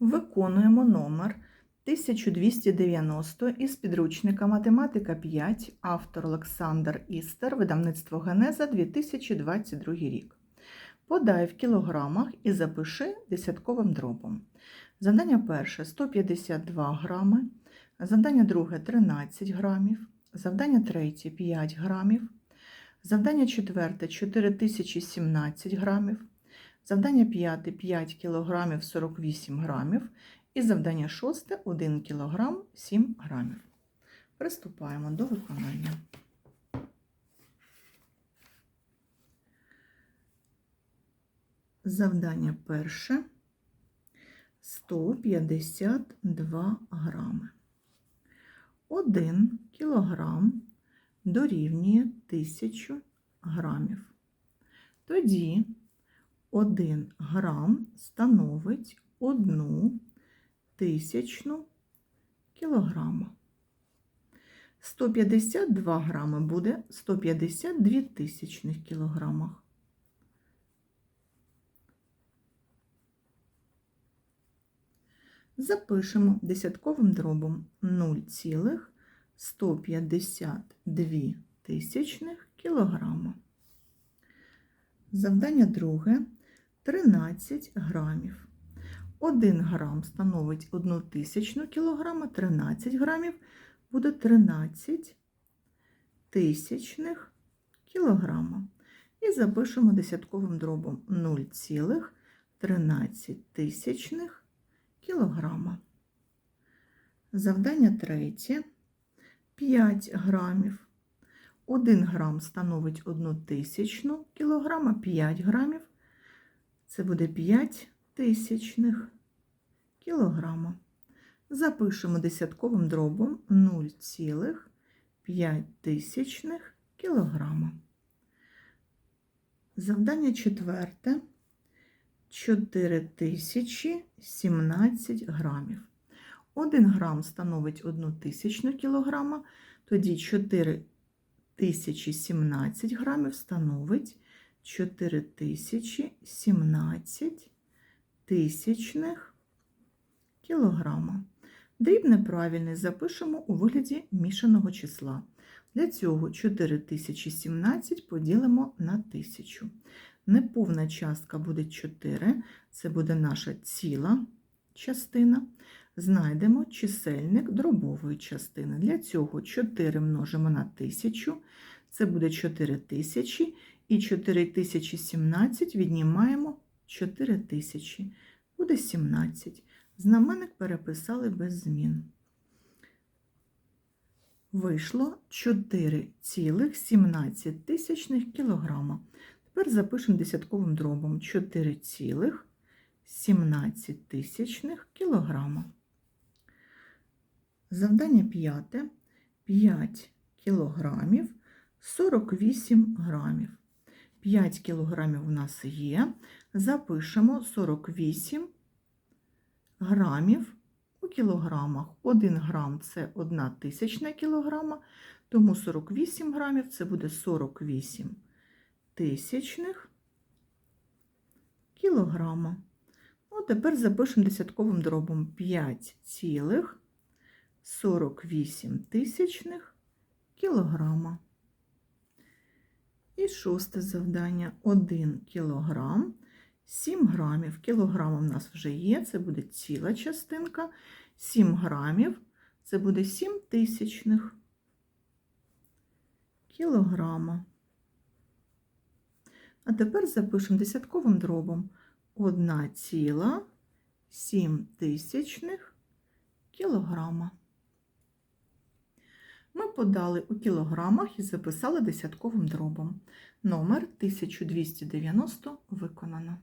Виконуємо номер 1290 із підручника Математика 5, автор Олександр Істер, видавництво Генеза 2022 рік. Подай в кілограмах і запиши десятковим дробом. Завдання перше 152 грами, завдання друге 13 грамів, завдання третє 5 грамів, завдання четверте 4017 грамів, завдання п'яте 5 кг 48 грамів і завдання шосте 1 кг 7 грамів. Приступаємо до виконання. Завдання перше 152 грами. 1 кілограм дорівнює 1000 грамів. Тоді 1 грам становить 1 тисячну кілограма. 152 грами буде 152 тисячних кілограмах. Запишемо десятковим дробом 0,152 тисячних кілограма. Завдання друге 13 грамів. 1 грам становить 1 тисячну кілограма, 13 грамів буде 13 тисячних кілограма. І запишемо десятковим дробом 0,13 тисячних кілограма. Завдання третє 5 грамів. 1 грам становить 1 тисячну кілограма, 5 грамів. Це буде 5 тисячних кілограма. Запишемо десятковим дробом 0,5 тисячних кілограма. Завдання четверте 4017 грамів. 1 грам становить 1 тисячну кілограма, тоді 4017 грамів становить 4017 тисячних кілограма. Дріб неправильний запишемо у вигляді мішаного числа. Для цього 4017 поділимо на 1000. Неповна частка буде 4, це буде наша ціла частина. Знайдемо чисельник дробової частини. Для цього 4 множимо на 1000, це буде 4000, і 4017 віднімаємо 4000, буде 17. Знаменник переписали без змін. Вийшло 4,17 тисячних кілограма. Тепер запишемо десятковим дробом 4,17 тисячних кілограма. Завдання п'яте 5 кілограмів 48 грамів. 5 кілограмів у нас є. Запишемо 48 грамів у кілограмах. 1 грам це 1 тисячна кілограма, тому 48 грамів це буде 48 тисячних кілограма. Ну, тепер запишемо десятковим дробом 5,48 тисячних кілограма. І шосте завдання 1 кілограм 7 грамів. Кілограм у нас вже є, це буде ціла частинка. 7 грамів це буде 7 тисячних кілограма. А тепер запишемо десятковим дробом 1,7 тисячних кілограма. Ми подали у кілограмах і записали десятковим дробом. Номер 1290 виконано.